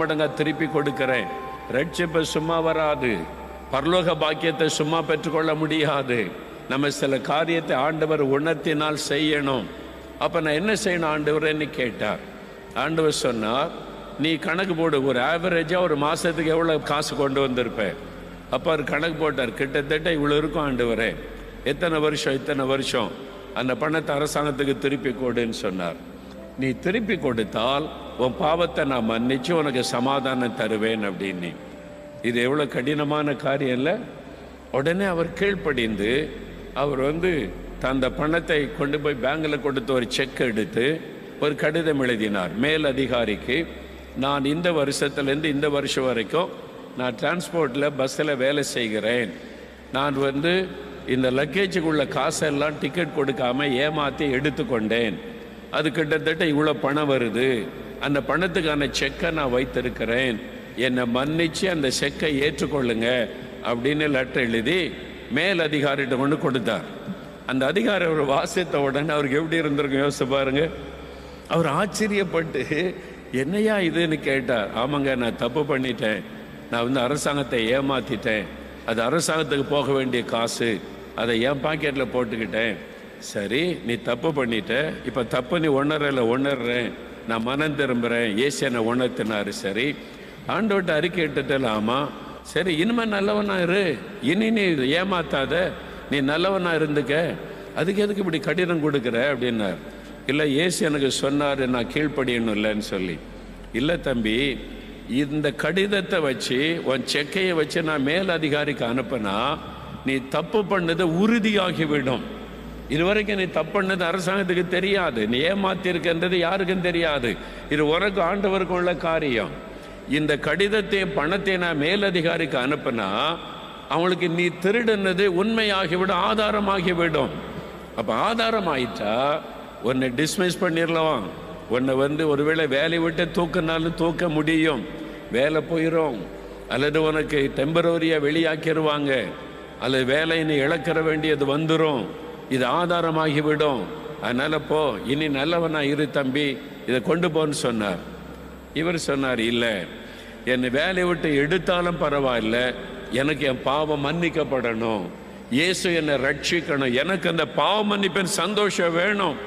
மடங்காக திருப்பி கொடுக்கிறேன். ரட்சிப்பை சும்மா வராது. பரலோக பாக்கியத்தை சும்மா பெற்றுக்கொள்ள முடியாது. நம்ம சில காரியத்தை ஆண்டவர் உணர்த்தினால் செய்யணும். அப்ப நான் என்ன செய்யணும் ஆண்டவரேன்னு கேட்டார். ஆண்டவர் சொன்னார் நீ கணக்கு போடு ஒரு ஆவரேஜா ஒரு மாசத்துக்கு எவ்வளவு காசு கொண்டு வந்திருப்ப? அப்போ அவர் கணக்கு போட்டார் கிட்டத்தட்ட இவ்வளவு இருக்கும் ஆண்டவரே. எத்தனை வருஷம் இத்தனை வருஷம்? அந்த பணத்தை அரசாங்கத்துக்கு திருப்பி கொடுன்னு சொன்னார். நீ திருப்பி கொடுத்தால் உன் பாவத்தை நான் மன்னிச்சு உனக்கு சமாதானம் தருவேன் அப்படின்னு. இது எவ்வளோ கடினமான காரியம் இல்லை உடனே அவர் கீழ்ப்படிந்து அவர் வந்து தந்த பணத்தை கொண்டு போய் பேங்கில் கொடுத்து ஒரு செக் எடுத்து ஒரு கடிதம் எழுதினார். மேல் அதிகாரிக்கு நான் இந்த வருஷத்துலேருந்து இந்த வருஷம் வரைக்கும் நான் டிரான்ஸ்போர்ட்டில் பஸ்ஸில் வேலை செய்கிறேன். நான் வந்து இந்த லக்கேஜுக்குள்ள காசெல்லாம் டிக்கெட் கொடுக்காம ஏமாற்றி எடுத்துக்கொண்டேன். அது கிட்டத்தட்ட இவ்வளோ பணம் வருது. அந்த பணத்துக்கான செக்கை நான் வைத்திருக்கிறேன். என்னை மன்னித்து அந்த செக்கை ஏற்றுக்கொள்ளுங்க அப்படின்னு லெட்டர் எழுதி மேல் அதிகாரிகிட்ட கொண்டு கொடுத்தார். அந்த அதிகாரி அவர் வாசித்த உடனே அவருக்கு எப்படி இருந்திருக்கும் யோசிச்சு பாருங்க. அவர் ஆச்சரியப்பட்டு என்னையா இதுன்னு கேட்டார். ஆமாங்க நான் தப்பு பண்ணிட்டேன். நான் வந்து அரசாங்கத்தை ஏமாத்திட்டேன். அது அரசாங்கத்துக்கு போக வேண்டிய காசு. அதை என் பாக்கெட்டில் போட்டுக்கிட்டேன். சரி நீ தப்பு பண்ணிட்ட. இப்போ தப்பு நீ உணரல உணர்றேன் நான் மனம் திரும்புகிறேன் ஏசி என்னை உணர்த்தினாரு. சரி ஆண்டவட்ட அறிக்கை இட்டுட்டல சரி இனிமே நல்லவனா இரு. இனி நீ ஏமாத்தாத. நீ நல்லவனா இருந்துக்க. அதுக்கு எதுக்கு இப்படி கடிதம் கொடுக்குற? அப்படின்னார். இல்லை ஏசு எனக்கு சொன்னார் நான் கீழ்ப்படியணும் இல்லைன்னு சொல்லி. இல்லை தம்பி இந்த கடிதத்தை வச்சு உன் செக்கையை வச்சு நான் மேல் அதிகாரிக்கு அனுப்பினா நீ தப்பு பண்ணது உறுதியாகிவிடும். இதுவரைக்கும் நீ தப்புன்னது அரசாங்கத்துக்கு தெரியாது. நீ ஏமாத்திருக்கின்றது யாருக்கும் தெரியாது. இது உனக்கு ஆண்டவருக்கும் உள்ள காரியம். இந்த கடிதத்தை பணத்தை நான் மேலதிகாரிக்கு அனுப்புனா அவங்களுக்கு நீ திருடுனது உண்மையாகிவிடும் ஆதாரமாகிவிடும். அப்போ ஆதாரம் ஆயிட்டா உன்னை டிஸ்மிஸ் பண்ணிடலாம் உன்னை வந்து ஒருவேளை வேலையை விட்டு தூக்கினாலும் தூக்க முடியும். வேலை போயிடும் அல்லது உனக்கு டெம்பரவரியாக வெளியாக்கிடுவாங்க அல்லது வேலையை நீ இழக்கிற வேண்டியது வந்துடும் இது ஆதாரமாகிவிடும். அதனால் போ இனி நல்லவனா இரு தம்பி இதை கொண்டு போன்னு சொன்னார். இவர் சொன்னார் இல்லை என்னை வேலையை விட்டு எடுத்தாலும் பரவாயில்ல எனக்கு என் பாவம் மன்னிக்கப்படணும். இயேசு என்னை ரட்சிக்கணும். எனக்கு அந்த பாவ மன்னிப்பின் சந்தோஷம் வேணும்.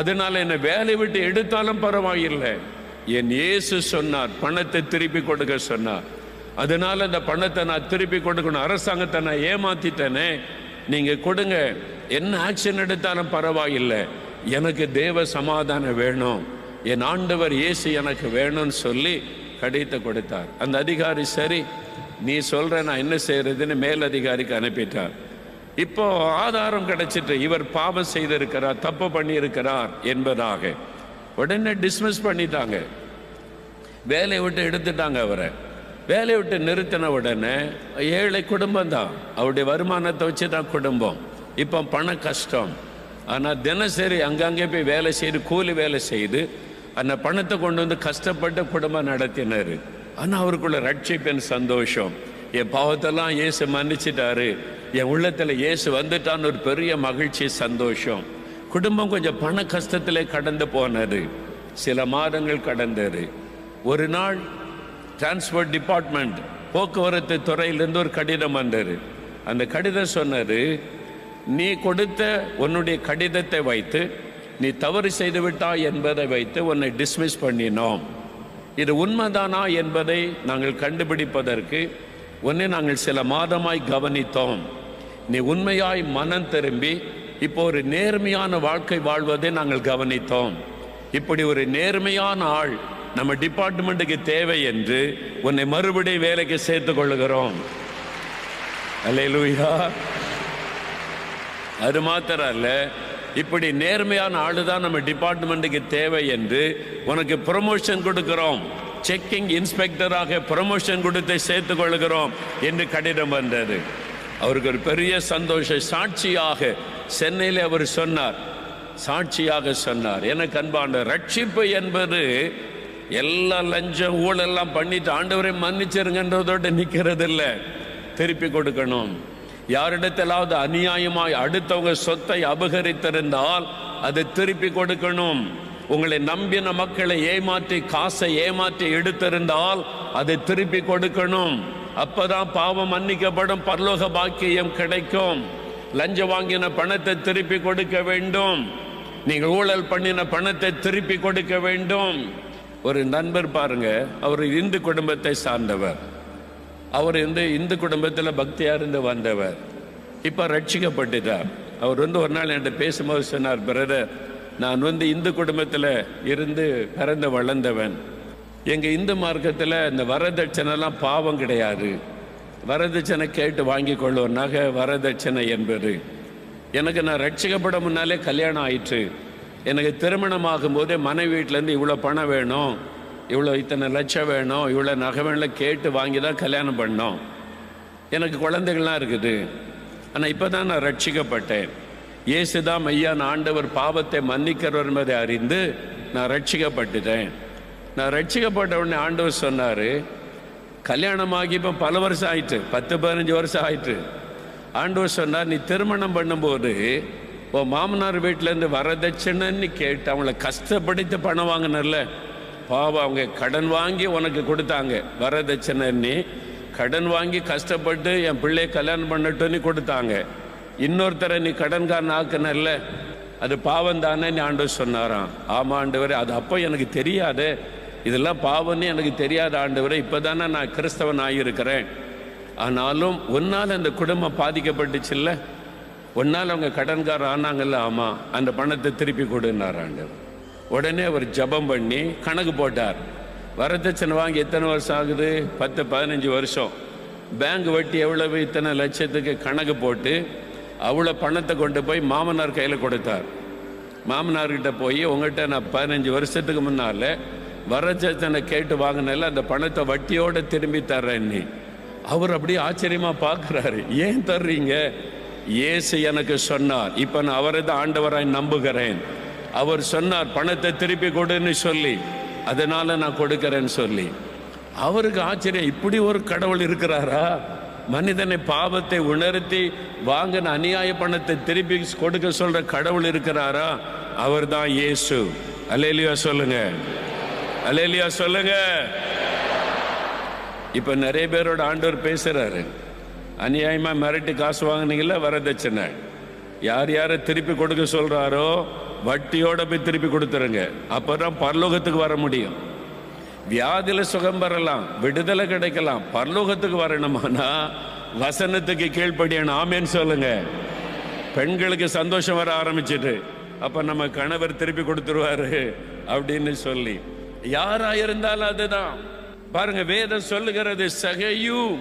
அதனால என்னை வேலையை விட்டு எடுத்தாலும் பரவாயில்லை. என் இயேசு சொன்னார் பணத்தை திருப்பி கொடுக்க சொன்னார். அதனால அந்த பணத்தை நான் திருப்பி கொடுக்கணும். அரசாங்கத்தை நான் ஏமாத்திட்டேனே. நீங்கள் கொடுங்க. என்ன ஆக்ஷன் எடுத்தாலும் பரவாயில்லை. எனக்கு தேவ சமாதானம் வேணும். என் ஆண்டவர் இயேசு எனக்கு வேணும்னு சொல்லி கடிதத்தை கொடுத்தார். அந்த அதிகாரி சரி நீ சொல்கிற நான் என்ன செய்கிறதுன்னு மேல் அதிகாரிக்கு அனுப்பிட்டார். இப்போ ஆதாரம் கிடைச்சிட்டு இவர் பாவம் செய்திருக்கிறார் தப்பு பண்ணியிருக்கிறார் என்பதாக. உடனே டிஸ்மிஸ் பண்ணிட்டாங்க. வேலையை விட்டு எடுத்துட்டாங்க அவரை. வேலையை விட்டு நிறுத்தின உடனே ஏழை குடும்பம் தான் அவருடைய வருமானத்தை வச்சு தான் குடும்பம். இப்போ பண கஷ்டம். ஆனால் தினசரி அங்கங்கே போய் வேலை செய்து கூலி வேலை செய்து அந்த பணத்தை கொண்டு வந்து கஷ்டப்பட்டு குடும்பம் நடத்தினார். ஆனால் அவருக்குள்ள ரட்சிப்பின் சந்தோஷம். என் பாவத்தெல்லாம் இயேசு மன்னிச்சிட்டாரு. என் உள்ளத்தில் இயேசு வந்துட்டான்னு ஒரு பெரிய மகிழ்ச்சி சந்தோஷம். குடும்பம் கொஞ்சம் பண கஷ்டத்திலே கடந்து போனது. சில மாதங்கள் கடந்தது. ஒரு நாள் டிரான்ஸ்போர்ட் டிபார்ட்மெண்ட் போக்குவரத்து துறையிலிருந்து ஒரு கடிதம் வந்தது. அந்த கடிதம் சொன்னது நீ கொடுத்த உன்னுடைய கடிதத்தை வைத்து நீ தவறு செய்து விட்டாய் என்பதை வைத்து உன்னை டிஸ்மிஸ் பண்ணினோம். இது உண்மைதானா என்பதை நாங்கள் கண்டுபிடிப்பதற்கு உன்னை நாங்கள் சில மாதமாய் கவனித்தோம். நீ உண்மையாய் மனம் திரும்பி இப்போ ஒரு நேர்மையான வாழ்க்கை வாழ்வதை நாங்கள் கவனித்தோம். இப்படி ஒரு நேர்மையான ஆள் நம்ம டிபார்ட்மெண்ட்டுக்கு தேவை என்று உன்னை மறுபடியும் வேலைக்கு சேர்த்துக் கொள்ளுகிறோம். அல்லேலூயா. அது மாத்திரம் அல்ல இப்படி நேர்மையான ஆளு தான் நம்ம டிபார்ட்மெண்ட்டுக்கு தேவை என்று உனக்கு ப்ரொமோஷன் கொடுக்கிறோம். செக்கிங் இன்ஸ்பெக்டராக ப்ரொமோஷன் கொடுத்து சேர்த்துக் கொள்கிறோம் என்று கடிதம் வந்தது. அவருக்கு ஒரு பெரிய சந்தோஷ சாட்சியாக சென்னையில் அவர் சொன்னார். சாட்சியாக சொன்னார். எனக்கு அன்பான ரட்சிப்பு என்பது எல்லாம் லஞ்சம் ஊழெல்லாம் பண்ணிட்டு ஆண்டவரை மன்னிச்சிருங்கன்றதோடு நிற்கிறது இல்லை திருப்பி கொடுக்கணும். யாரிடத்திலாவது அநியாயமாய் அடுத்தவங்க சொத்தை அபகரித்திருந்தால் அதை திருப்பி கொடுக்கணும். உங்களை நம்பின மக்களை ஏமாற்றி காசை ஏமாற்றி எடுத்திருந்தால் அதை திருப்பி கொடுக்கணும். அப்பதான் பாவம் மன்னிக்கப்படும் பரலோக பாக்கியம் கிடைக்கும். லஞ்சம் வாங்கின பணத்தை திருப்பி கொடுக்க வேண்டும். நீங்கள் ஊழல் பண்ணின பணத்தை திருப்பி கொடுக்க வேண்டும். ஒரு நண்பர் பாருங்க அவர் இந்து குடும்பத்தை சார்ந்தவர். அவர் வந்து இந்து குடும்பத்தில் பக்தியாக இருந்து வந்தவர். இப்போ ரட்சிக்கப்பட்டுட்டார். அவர் வந்து ஒரு நாள் என்கிட்ட பேசும்போது சொன்னார் பிரதர் நான் வந்து இந்து குடும்பத்தில் இருந்து பிறந்து வளர்ந்தவன். எங்கள் இந்து மார்க்கத்தில் இந்த வரதட்சணைலாம் பாவம் கிடையாது. வரதட்சணை கேட்டு வாங்கி கொள்ளும் நகை வரதட்சணை என்பது. எனக்கு நான் ரட்சிக்கப்பட முன்னாலே கல்யாணம் ஆயிற்று. எனக்கு திருமணம் ஆகும்போதே மனைவி வீட்டிலேருந்து இவ்வளோ பணம் வேணும் இவ்வளோ இத்தனை லட்சம் வேணும் இவ்வளோ நகை வேணும் கேட்டு வாங்கி தான் கல்யாணம் பண்ணோம். எனக்கு குழந்தைகள்லாம் இருக்குது. ஆனால் இப்போ தான் நான் ரட்சிக்கப்பட்டேன். இயேசுதான் மெய்யான ஆண்டவர் பாவத்தை மன்னிக்கிறவர் என்பதை அறிந்து நான் ரட்சிக்கப்பட்டுட்டேன். நான் ரட்சிக்கப்பட்ட உடனே ஆண்டவர் சொன்னார் கல்யாணமாகி இப்போ பல வருஷம் ஆயிட்டு பத்து பதினஞ்சு வருஷம் ஆயிட்டு. ஆண்டவர் சொன்னார் நீ திருமணம் பண்ணும்போது ஓ மாமனார் வீட்டிலேருந்து வரதட்சணைன்னு கேட்டு அவங்கள கஷ்டப்படுத்தி பணம் வாங்கினர்ல பாவம் அவங்க கடன் வாங்கி உனக்கு கொடுத்தாங்க. வரதட்சணைன்னு கடன் வாங்கி கஷ்டப்பட்டு என் பிள்ளைய கல்யாணம் பண்ணட்டும்னு கொடுத்தாங்க. இன்னொருத்தரை நீ கடன்காரன் ஆக்குனல்ல அது பாவம் தானே நீ ஆண்டு சொன்னாராம். ஆமா ஆண்டவர் அது அப்போ எனக்கு தெரியாது. இதெல்லாம் பாவம்னு எனக்கு தெரியாத இப்போ தானே நான் கிறிஸ்தவன் ஆகியிருக்கிறேன் ஆனாலும் ஒன்னால் அந்த குடும்பம் பாதிக்கப்பட்டுச்சுல்ல? ஒன்னால் அவங்க கடன்கார ஆனாங்கல்ல ஆமாம் அந்த பணத்தை திருப்பி கொடுன்னார் ஆண்டவர். உடனே அவர் ஜெபம் பண்ணி கணக்கு போட்டார். வரதட்சணை வாங்கி எத்தனை வருஷம் ஆகுது? பத்து பதினஞ்சு வருஷம். பேங்க் வட்டி எவ்வளவு? இத்தனை லட்சத்துக்கு கணக்கு போட்டு அவ்வளோ பணத்தை கொண்டு போய் மாமனார் கையில் கொடுத்தார். மாமனார்கிட்ட போய் உங்கள்கிட்ட நான் பதினஞ்சு வருஷத்துக்கு முன்னால் வரதட்சணை கேட்டு வாங்கினால அந்த பணத்தை வட்டியோடு திரும்பி தர்றேன்னு அவர் அப்படியே ஆச்சரியமாக பார்க்குறாரு. ஏன் தர்றீங்க? இயேசு எனக்கு சொன்னார். இப்போ நான் அவரை தான் ஆண்டவராய் நம்புகிறேன். அவர் சொன்னார் பணத்தை திருப்பி கொடுன்னு சொல்லி. அதனால நான் கொடுக்கிறேன்னு சொல்லி. அவருக்கு ஆச்சரியம் இப்படி ஒரு கடவுள் இருக்கிறாரா? மனிதனை பாவத்தை உணர்த்தி வாங்கின அநியாய பணத்தை திருப்பி கொடுக்க சொல்ற கடவுள் இருக்கிறாரா? அவர் தான் இயேசு. அலேலியா சொல்லுங்க. அலேலியா சொல்லுங்க. இப்ப நிறைய பேரோட ஆண்டவர் பேசுறாரு. அநியாயமா மிரட்டி காசு வாங்கினீங்கள வரதட்சணை. யார் யாரை திருப்பி கொடுக்க சொல்றாரோ வட்டியோட போய் திருப்பி கொடுத்துருங்க. அப்பதான் பரலோகத்துக்கு வர முடியும். வியாதியில சுகம் பெறலாம் விடுதலை கிடைக்கலாம். பரலோகத்துக்கு வரணுமானா வசனத்துக்கு கீழ்ப்படியான ஆமேன்னு சொல்லுங்க. பெண்களுக்கு சந்தோஷம் வர ஆரம்பிச்சிட்டு அப்ப நம்ம கணவர் திருப்பி கொடுத்துருவாரு அப்படின்னு சொல்லி. யாரா இருந்தாலும் அதுதான். பாருங்க வேதம் சொல்லுகிறது சகையும்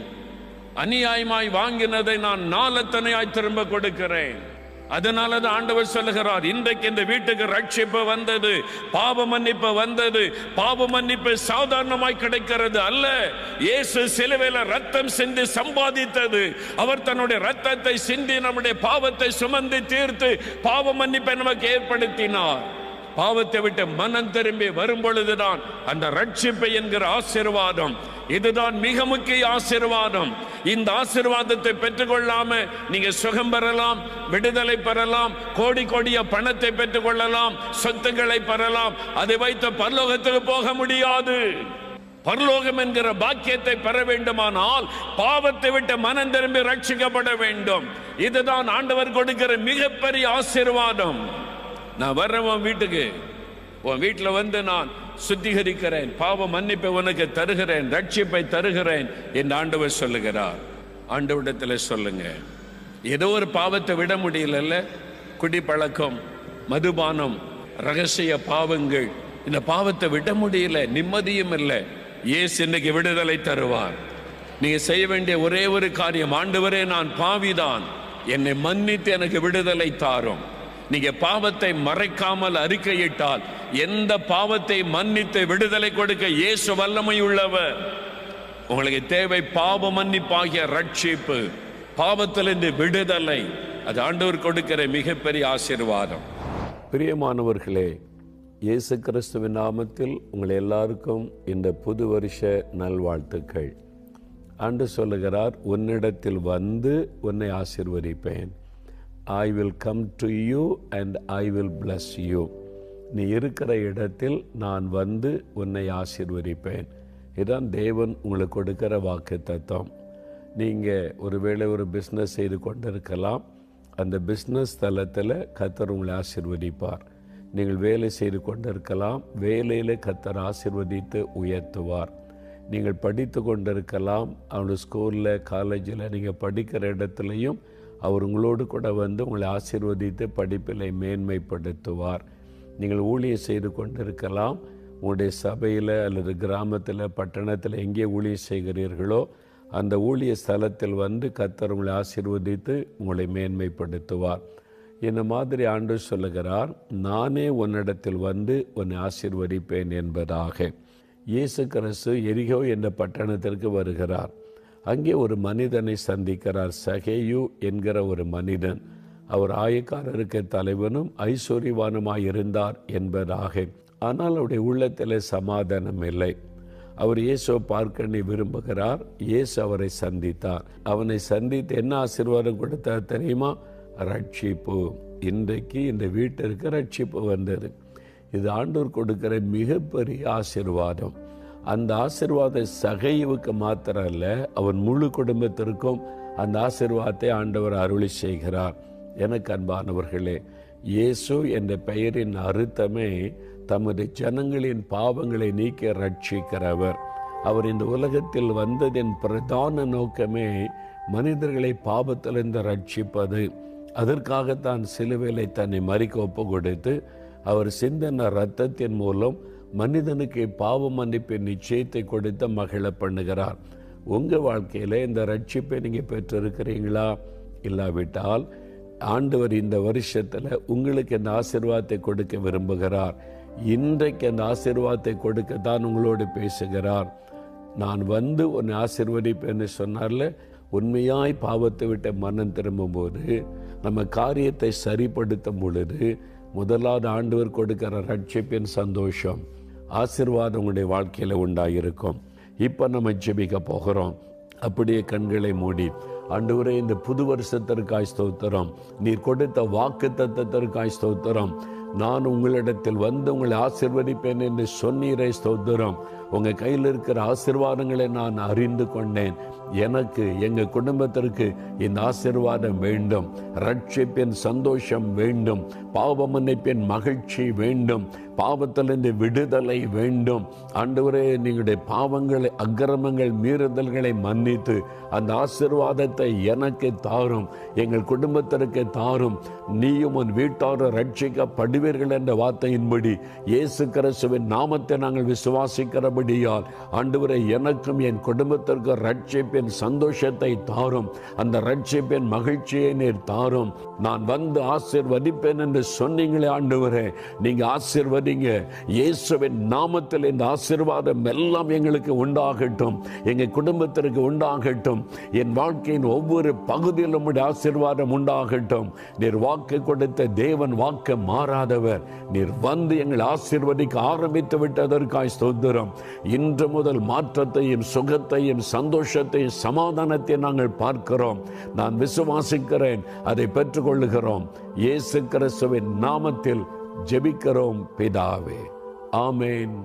அநியாயமாய் வாங்கினதை நான் நாலத்தனையாய் திரும்ப கொடுக்கிறேன். அதனால தான் ஆண்டவர் சொல்லுகிறார் இன்றைக்கு இந்த வீட்டுக்கு ரட்சிப்பு வந்தது பாவ மன்னிப்பு வந்தது பாவ மன்னிப்பு சாதாரணமாய் கிடைக்கிறது அல்ல. இயேசு சிலுவையில் ரத்தம் சிந்தி சம்பாதித்தது. அவர் தன்னுடைய ரத்தத்தை சிந்தி நம்முடைய பாவத்தை சுமந்து தீர்த்து பாவ மன்னிப்பை நமக்கு ஏற்படுத்தினார். பாவத்தை விட்டு மனம் திரும்பி வரும் பொழுதுதான் அந்த ரட்சிப்பை என்கிற ஆசீர்வாதம். இதுதான் மிக முக்கிய ஆசீர்வாதம். இந்த ஆசீர்வாதத்தை பெற்றுக்கொள்ளாம நீங்க சுகம் பெறலாம் விடுதலை பெறலாம் கோடி கோடிய பணத்தை பெற்றுக்கொள்ளலாம் சொத்துக்களை பெறலாம். அதை வைத்து பரலோகத்துக்கு போக முடியாது. பரலோகம் என்கிற பாக்கியத்தை பெற வேண்டுமானால் பாவத்தை விட்டு மனம் திரும்பி ரட்சிக்கப்பட வேண்டும். இதுதான் ஆண்டவர் கொடுக்கிற மிகப்பெரிய ஆசீர்வாதம். நான் வர்றேன் உன் வீட்டுக்கு. உன் வீட்டில் வந்து நான் சுத்திகரிக்கிறேன். பாவ மன்னிப்பை உனக்கு தருகிறேன். ரட்சிப்பை தருகிறேன் என்று ஆண்டவர் சொல்லுகிறார். ஆண்டவிடத்தில் சொல்லுங்க. ஏதோ ஒரு பாவத்தை விட முடியலல்ல? குடிப்பழக்கம் மதுபானம் ரகசிய பாவங்கள். இந்த பாவத்தை விட முடியல. நிம்மதியும் இல்லை. ஏசு இன்னைக்கு விடுதலை தருவார். நீங்க செய்ய வேண்டிய ஒரே ஒரு காரியம் ஆண்டவரே நான் பாவிதான். என்னை மன்னித்து எனக்கு விடுதலை தாரும். நீங்க பாவத்தை மறைக்காமல் அறிக்கையிட்டால் எந்த பாவத்தை மன்னித்து விடுதலை கொடுக்க இயேசு வல்லமை உள்ளவர் உங்களுக்கு தேவை பாவ மன்னிப்பாகிய ரட்சிப்பு பாவத்திலிருந்து விடுதலை. அது ஆண்டவர் கொடுக்கிற மிகப்பெரிய ஆசீர்வாதம். பிரியமானவர்களே இயேசு கிறிஸ்துவின் நாமத்தில் உங்கள் எல்லாருக்கும் இந்த புது வருஷ நல்வாழ்த்துக்கள். அன்று சொல்லுகிறார் உன்னிடத்தில் வந்து உன்னை ஆசீர்வதிப்பேன். I will come to you and I will bless you நீ இருக்கிற இடத்தில் நான் வந்து உன்னை ஆசிர்வதிப்பேன். இதுதான் தேவன் உங்களுக்கு கொடுக்கிற வாக்கு தத்துவம் நீங்கள் ஒருவேளை ஒரு பிஸ்னஸ் செய்து கொண்டிருக்கலாம். அந்த பிஸ்னஸ் தளத்தில் கத்தர் உங்களை ஆசிர்வதிப்பார். நீங்கள் வேலை செய்து கொண்டிருக்கலாம். வேலையில் கத்தர் ஆசிர்வதித்து உயர்த்துவார். நீங்கள் படித்து கொண்டிருக்கலாம். அவனுடைய ஸ்கூலில் காலேஜில் நீங்கள் படிக்கிற இடத்துலையும் அவர் உங்களோடு கூட வந்து உங்களை ஆசீர்வதித்து படிப்பில் மேன்மைப்படுத்துவார். நீங்கள் ஊழியம் செய்து கொண்டிருக்கலாம். உங்களுடைய சபையில் அல்லது கிராமத்தில் பட்டணத்தில் எங்கே ஊழியம் செய்கிறீர்களோ அந்த ஊழிய ஸ்தலத்தில் வந்து கத்தர் உங்களை ஆசீர்வதித்து உங்களை மேன்மைப்படுத்துவார். இந்த மாதிரி ஆண்டு சொல்லுகிறார் நானே உன்னிடத்தில் வந்து உன்னை ஆசீர்வதிப்பேன் என்பதாக. இயேசு கிறிஸ்து எரிகோ என்ற பட்டணத்திற்கு வருகிறார். அங்கே ஒரு மனிதனை சந்திக்கிறார். சகேயு என்கிற ஒரு மனிதன். அவர் ஆயக்காரருக்கு தலைவனும் ஐஸ்வர்யவானுமாய் இருந்தார் என்பதாக. ஆனால் அவருடைய உள்ளத்தில் சமாதானம் இல்லை. அவர் இயேசுவை பார்க்க விரும்புகிறார். இயேசு அவரை சந்தித்தார். அவனை சந்தித்து என்ன ஆசீர்வாதம் கொடுத்தார் தெரியுமா? ரட்சிப்பு. இன்றைக்கு இந்த வீட்டிற்கு ரட்சிப்பு வந்தது. இது ஆண்டோர் கொடுக்கிற மிகப்பெரிய ஆசிர்வாதம். அந்த ஆசிர்வாத சகைவுக்கு மாத்திரம் அல்ல அவன் முழு குடும்பத்திற்கும் அந்த ஆசிர்வாதத்தை ஆண்டவர் அருளி செய்கிறார். எனக்கு அன்பானவர்களே இயேசு என்ற பெயரின் அறுத்தமே தமது ஜனங்களின் பாவங்களை நீக்க ரட்சிக்கிறவர். அவர் இந்த உலகத்தில் வந்ததின் பிரதான நோக்கமே மனிதர்களை பாவத்திலிருந்து ரட்சிப்பது. அதற்காகத்தான் சிலுவேலை தன்னை மறிக்க ஒப்பு கொடுத்து அவர் சிந்தன ரத்தத்தின் மூலம் மனிதனுக்கு பாவ மன்னிப்பின் நிச்சயத்தை கொடுத்து மகிழ பண்ணுகிறார். உங்கள் வாழ்க்கையில் இந்த ரட்சிப்பை நீங்கள் பெற்றிருக்கிறீங்களா? இல்லாவிட்டால் ஆண்டவர் இந்த வருஷத்தில் உங்களுக்கு இந்த ஆசிர்வாதத்தை கொடுக்க விரும்புகிறார். இன்றைக்கு அந்த ஆசிர்வாதத்தை கொடுக்க தான் உங்களோடு பேசுகிறார். நான் வந்து உன்னை ஆசிர்வதிப்பேன்னு சொன்னார்ல உண்மையாய் பாவத்தை விட்ட மனம் திரும்பும்போது நம்ம காரியத்தை சரிப்படுத்தும் பொழுது முதலாவது ஆண்டவர் கொடுக்கிற ரட்சிப்பின் சந்தோஷம். ஆசிர்வாதம் உங்களுடைய வாழ்க்கையில் உண்டாயிருக்கும். இப்போ நம்ம ஜெபிக்க போகிறோம். அப்படியே கண்களை மூடி அன்றுவரே இந்த புது வருஷத்திற்காய் ஸ்தோத்திரம். நீர் கொடுத்த வாக்கு தத்தத்திற்காய் ஸ்தோத்திரம். நான் உங்களிடத்தில் வந்து உங்களை ஆசிர்வதிப்பேன் என்று சொன்னீரே ஸ்தோத்திரம். உங்கள் கையில் இருக்கிற ஆசிர்வாதங்களை நான் அறிந்து கொண்டேன். எனக்கு எங்கள் குடும்பத்திற்கு இந்த ஆசிர்வாதம் வேண்டும். ரட்சிப்பின் சந்தோஷம் வேண்டும். பாவ மன்னிப்பின் மகிழ்ச்சி வேண்டும். பாவத்திலிருந்து விடுதலை வேண்டும். ஆண்டவரே நீங்களுடைய பாவங்களை அக்கிரமங்கள் மீறுதல்களை மன்னித்து அந்த ஆசிர்வாதத்தை எனக்கு தாரும். எங்கள் குடும்பத்திற்கு தாரும். நீயும் உன் வீட்டாரும் ரட்சிக்கப்படுவீர்கள் என்ற வார்த்தையின்படி இயேசு கிறிஸ்துவின் நாமத்தை நாங்கள் விசுவாசிக்கிறபடியால் ஆண்டவரை எனக்கும் என் குடும்பத்திற்கு ரட்சிப்பின் சந்தோஷத்தை தாரும். அந்த ரட்சிப்பின் மகிழ்ச்சியை நீர் தாரும். நான் வந்து ஆசிர்வதிப்பேன் என்று சொன்னீங்களே ஆண்டவரே நீங்க ஆசிர்வதிங்க இயேசுவின் நாமத்தில் இந்த ஆசிர்வாதம் எல்லாம் எங்களுக்கு உண்டாகட்டும். எங்கள் குடும்பத்திற்கு உண்டாகட்டும். என் வாழ்க்கையின் ஒவ்வொரு பகுதியிலும் உடைய ஆசிர்வாதம் உண்டாகட்டும். நீர் வாக்கு கொடுத்த தேவன் வாக்கு மாறாதவர். நீர் வந்து எங்கள் ஆசிர்வதிக்க ஆரம்பித்து விட்டதற்காய் ஸ்தோத்திரம். இன்று முதல் மாற்றத்தையும் சுகத்தையும் சந்தோஷத்தையும் சமாதானத்தையும் நாங்கள் பார்க்கிறோம். நான் விசுவாசிக்கிறேன் அதை பெற்றுக்கொள்ளுகிறோம். இயேசு கிறிஸ்துவின் நாமத்தில் ஜெபிக்கிறோம் பிதாவே. ஆமேன்.